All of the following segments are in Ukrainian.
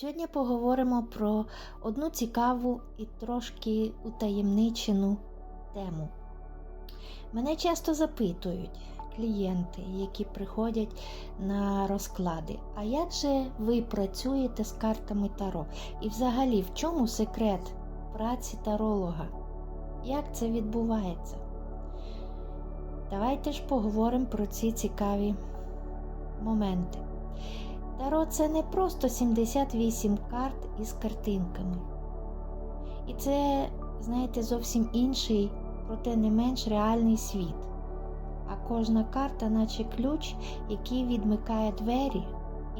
Сьогодні поговоримо про одну цікаву і трошки утаємничену тему. Мене часто запитують клієнти, які приходять на розклади, а як же ви працюєте з картами Таро? І взагалі, в чому секрет праці таролога? Як це відбувається? Давайте ж поговоримо про ці цікаві моменти. Таро це не просто 78 карт із картинками. І це, знаєте, зовсім інший, проте не менш реальний світ. А кожна карта, наче ключ, який відмикає двері,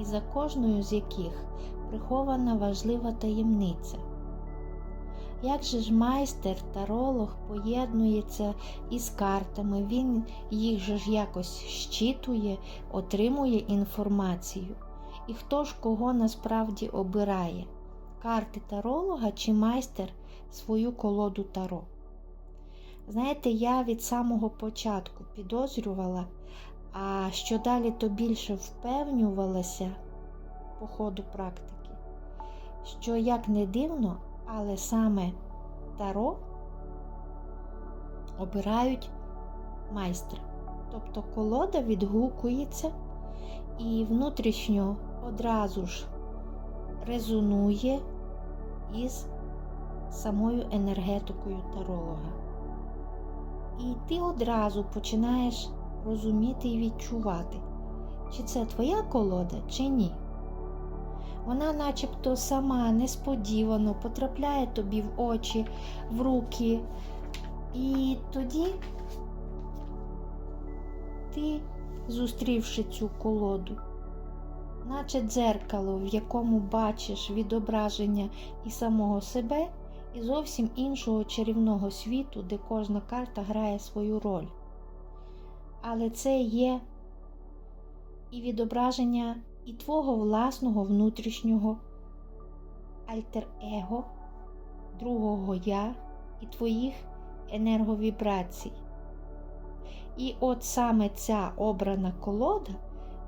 і за кожною з яких прихована важлива таємниця. Як же ж майстер, таролог поєднується із картами, він їх же ж якось щитує, отримує інформацію. І хто ж кого насправді обирає? Карти таролога чи майстер свою колоду таро? Знаєте, я від самого початку підозрювала, а що далі, то більше впевнювалася по ходу практики, що як не дивно, але саме таро обирають майстра. Тобто колода відгукується і внутрішньо одразу ж резонує із самою енергетикою таролога. І ти одразу починаєш розуміти і відчувати, чи це твоя колода, чи ні. Вона начебто сама несподівано потрапляє тобі в очі, в руки, і тоді ти, зустрівши цю колоду, наче дзеркало, в якому бачиш відображення і самого себе, і зовсім іншого чарівного світу, де кожна карта грає свою роль. Але це є і відображення і твого власного внутрішнього альтер-его, другого я і твоїх енерговібрацій. І от саме ця обрана колода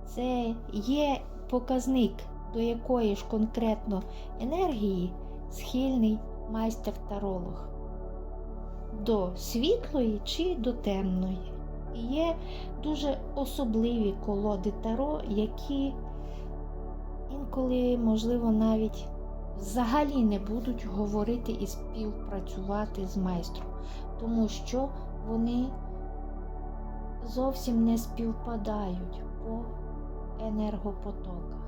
це є показник, до якої ж конкретно енергії схильний майстер-таролог. До світлої чи до темної. Є дуже особливі колоди таро, які інколи, можливо, навіть взагалі не будуть говорити і співпрацювати з майстром, тому що вони зовсім не співпадають по енергопотоках.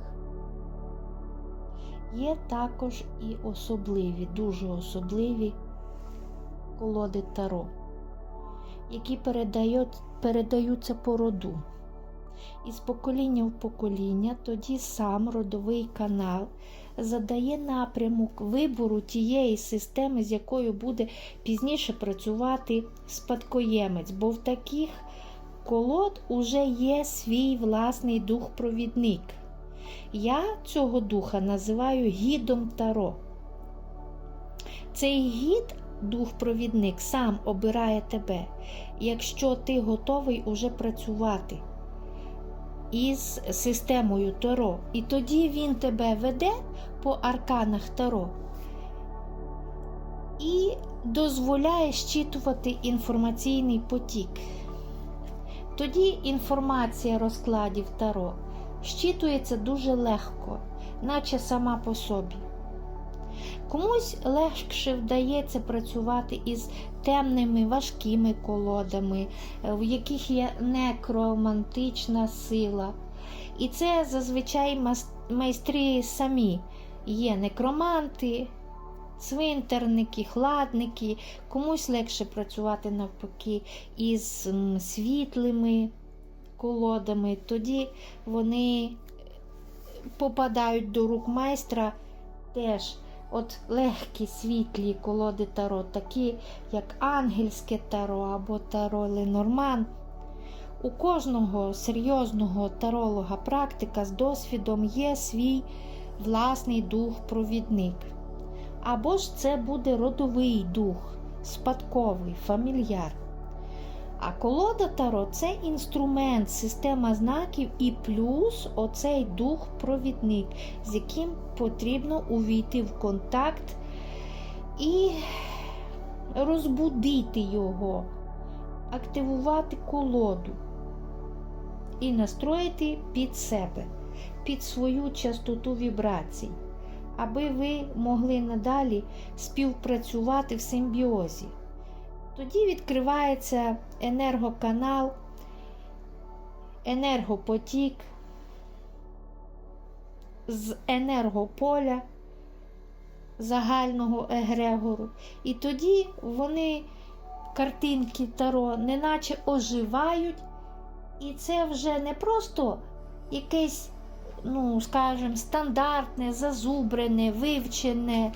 Є також і особливі, дуже особливі колоди таро, які передають, передаються по роду. І з покоління в покоління тоді сам родовий канал задає напрямок вибору тієї системи, з якою буде пізніше працювати спадкоємець, бо в таких колод уже є свій власний дух-провідник. Я цього духа називаю гідом Таро. Цей гід, дух-провідник, сам обирає тебе, якщо ти готовий уже працювати із системою Таро. І тоді він тебе веде по арканах Таро і дозволяє щитувати інформаційний потік. Тоді інформація розкладів Таро щитується дуже легко, наче сама по собі. Комусь легше вдається працювати із темними важкими колодами, в яких є некромантична сила. І це зазвичай майстри самі є некроманти, свинтерники, хладники, комусь легше працювати навпаки із світлими колодами, тоді вони попадають до рук майстра теж. От легкі світлі колоди таро, такі як ангельське таро або таро Ленорман. У кожного серйозного таролога практика з досвідом є свій власний дух-провідник. Або ж це буде родовий дух, спадковий, фамільяр. А колода Таро це інструмент, система знаків і плюс оцей дух-провідник, з яким потрібно увійти в контакт і розбудити його, активувати колоду і настроїти під себе, під свою частоту вібрацій, аби ви могли надалі співпрацювати в симбіозі. Тоді відкривається енергоканал, енергопотік з енергополя загального егрегору. І тоді вони, картинки Таро, неначе оживають, і це вже не просто якесь, ну, скажімо, стандартне, зазубрене, вивчене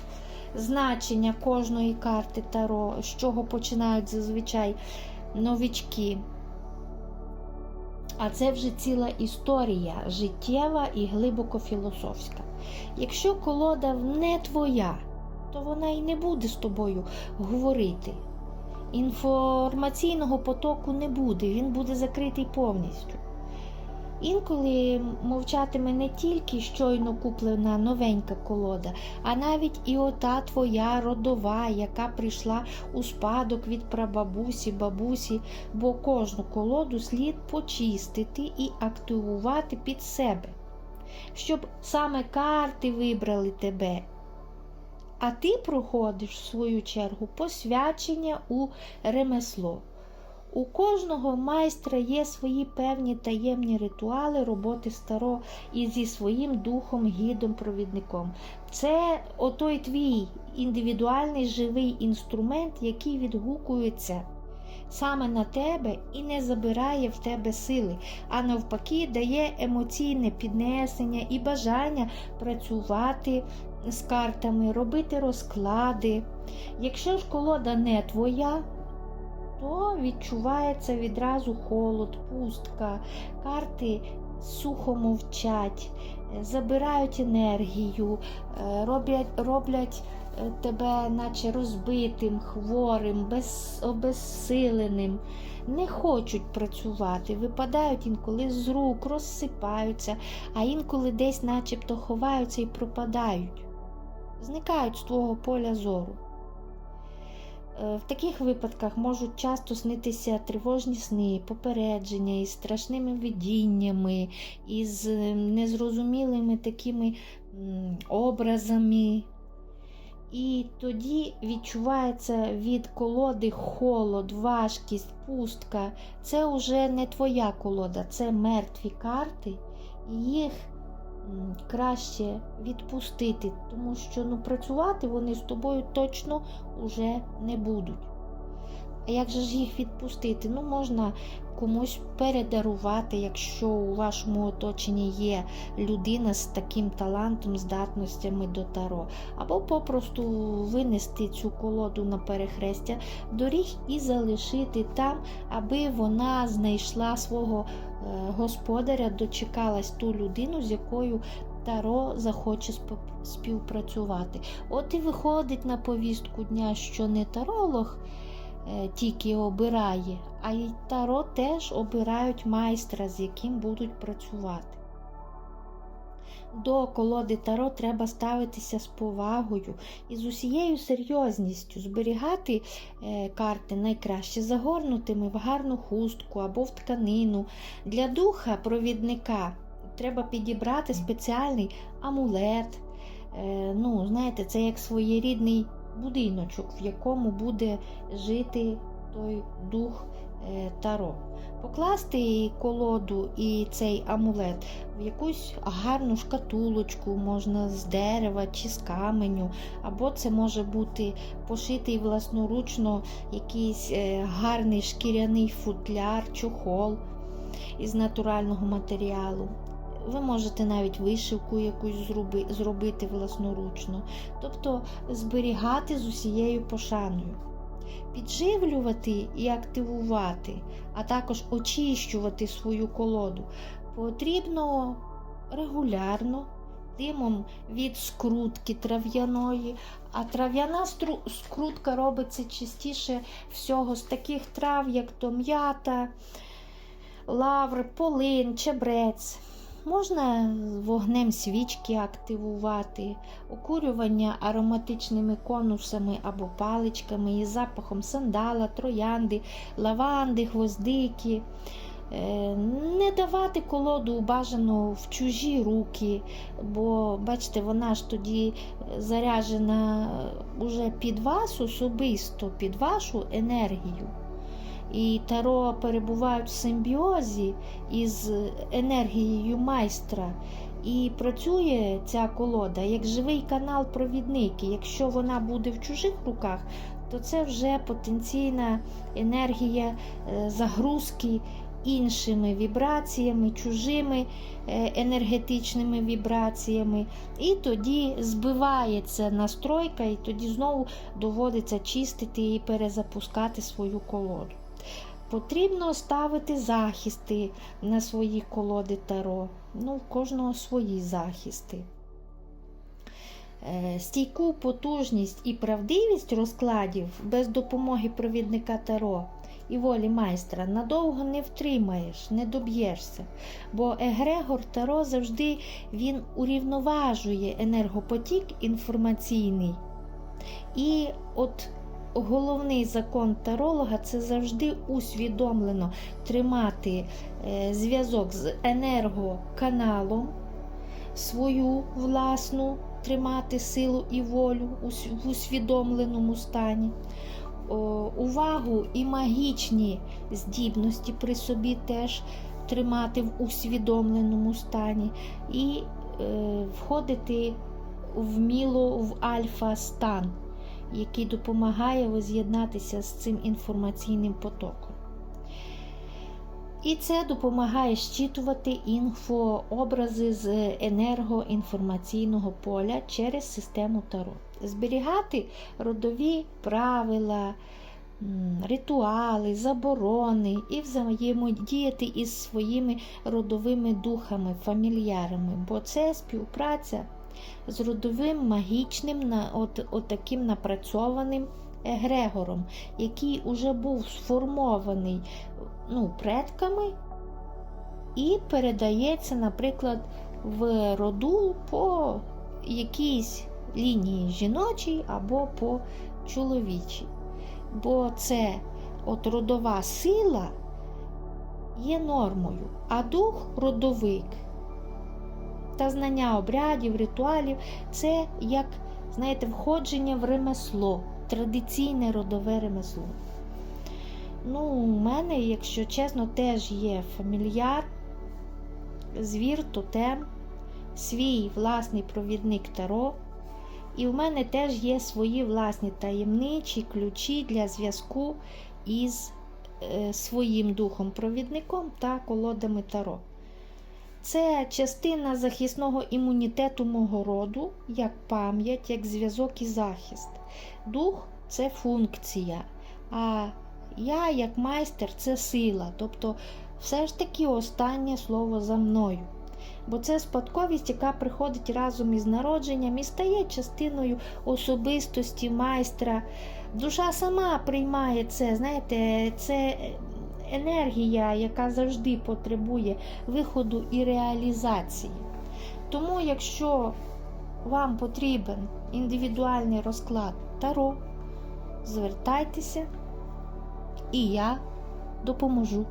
значення кожної карти Таро, з чого починають зазвичай новічки. А це вже ціла історія, життєва і глибоко філософська. Якщо колода не твоя, то вона і не буде з тобою говорити. Інформаційного потоку не буде, він буде закритий повністю. Інколи мовчатиме не тільки щойно куплена новенька колода, а навіть і ота твоя родова, яка прийшла у спадок від прабабусі, бабусі, бо кожну колоду слід почистити і активувати під себе, щоб саме карти вибрали тебе. А ти проходиш в свою чергу посвячення у ремесло. У кожного майстра є свої певні таємні ритуали роботи старо і зі своїм духом, гідом, провідником. Це отой твій індивідуальний живий інструмент, який відгукується саме на тебе і не забирає в тебе сили, а навпаки, дає емоційне піднесення і бажання працювати з картами, робити розклади. Якщо ж колода не твоя, то відчувається відразу холод, пустка, карти сухо мовчать, е, забирають енергію, е, роблять, роблять е, тебе, наче розбитим, хворим, без, обезсиленим. Не хочуть працювати, випадають інколи з рук, розсипаються, а інколи десь начебто ховаються і пропадають, зникають з твого поля зору. Е, В таких випадках можуть часто снитися тривожні сни, попередження із страшними видіннями, із е, незрозумілими такими образами. І тоді відчувається від колоди холод, важкість, пустка. Це вже не твоя колода, це мертві карти, їх краще відпустити, тому що ну, працювати вони з тобою точно уже не будуть. А як же ж їх відпустити? Ну, можна комусь передарувати, якщо у вашому оточенні є людина з таким талантом, здатностями до таро, або попросту винести цю колоду на перехрестя доріг і залишити там, аби вона знайшла свого е, господаря, дочекалась ту людину, з якою Таро захоче співпрацювати. От і виходить на повістку дня, що не таролог тільки обирає, а й таро теж обирають майстра, з яким будуть працювати. До колоди Таро треба ставитися з повагою і з усією серйозністю, зберігати е, карти найкраще загорнутими в гарну хустку або в тканину. Для духа провідника треба підібрати спеціальний амулет. Е, ну, знаєте, це як своєрідний будиночок, в якому буде жити той дух е, Таро. Покласти колоду і цей амулет в якусь гарну шкатулочку, можна з дерева чи з каменю, або це може бути пошитий власноручно якийсь е, гарний шкіряний футляр, чохол із натурального матеріалу. Ви можете навіть вишивку якусь зроби, зробити власноручно, тобто зберігати з усією пошаною, підживлювати і активувати, а також очищувати свою колоду потрібно регулярно димом від скрутки трав'яної. А трав'яна скрутка робиться частіше всього з таких трав, як то м'ята, лавр, полин, чебрець. Можна вогнем свічки активувати, окурювання ароматичними конусами або паличками із запахом сандала, троянди, лаванди, гвоздики. Е, Не давати колоду бажано в чужі руки, бо бачите, вона ж тоді заряджена уже під вас особисто, під вашу енергію. І таро перебувають в симбіозі із енергією майстра. І працює ця колода як живий канал-провідник. І якщо вона буде в чужих руках, то це вже потенційна енергія е, загрузки іншими вібраціями, чужими е, енергетичними вібраціями. І тоді збивається настройка, і тоді знову доводиться чистити і перезапускати свою колоду. Потрібно ставити захисти на свої колоди таро. Ну, в кожного свої захисти. Е, Стійку потужність і правдивість розкладів без допомоги провідника таро і волі майстра надовго не втримаєш, не доб'єшся. Бо Егрегор Таро завжди він урівноважує енергопотік інформаційний. І от головний закон таролога це завжди усвідомлено тримати е, зв'язок з енергоканалом, свою власну, тримати силу і волю в усвідомленому стані. Увагу і магічні здібності при собі теж тримати в усвідомленому стані і е, входити вміло в альфа-стан, який допомагає воз'єднатися з цим інформаційним потоком. І це допомагає щитувати інфообрази з енергоінформаційного поля через систему Таро. Зберігати родові правила, ритуали, заборони і взаємодіяти із своїми родовими духами, фамільярами, бо це співпраця з родовим магічним от, от таким напрацьованим егрегором, який уже був сформований ну, предками і передається, наприклад, в роду по якійсь лінії жіночій або по чоловічій. Бо це от родова сила є нормою, а дух родовик та знання обрядів, ритуалів це як, знаєте, входження в ремесло, традиційне родове ремесло. Ну, у мене, якщо чесно, теж є фамільяр, звір, тотем, свій власний провідник Таро. І в мене теж є свої власні таємничі ключі для зв'язку із е, своїм духом-провідником та колодами Таро. Це частина захисного імунітету мого роду, як пам'ять, як зв'язок і захист. Дух це функція. А я, як майстер, це сила. Тобто, все ж таки останнє слово за мною. Бо це спадковість, яка приходить разом із народженням і стає частиною особистості майстра. Душа сама приймає це, знаєте, це енергія, яка завжди потребує виходу і реалізації. Тому, якщо вам потрібен індивідуальний розклад Таро, звертайтеся, і я допоможу.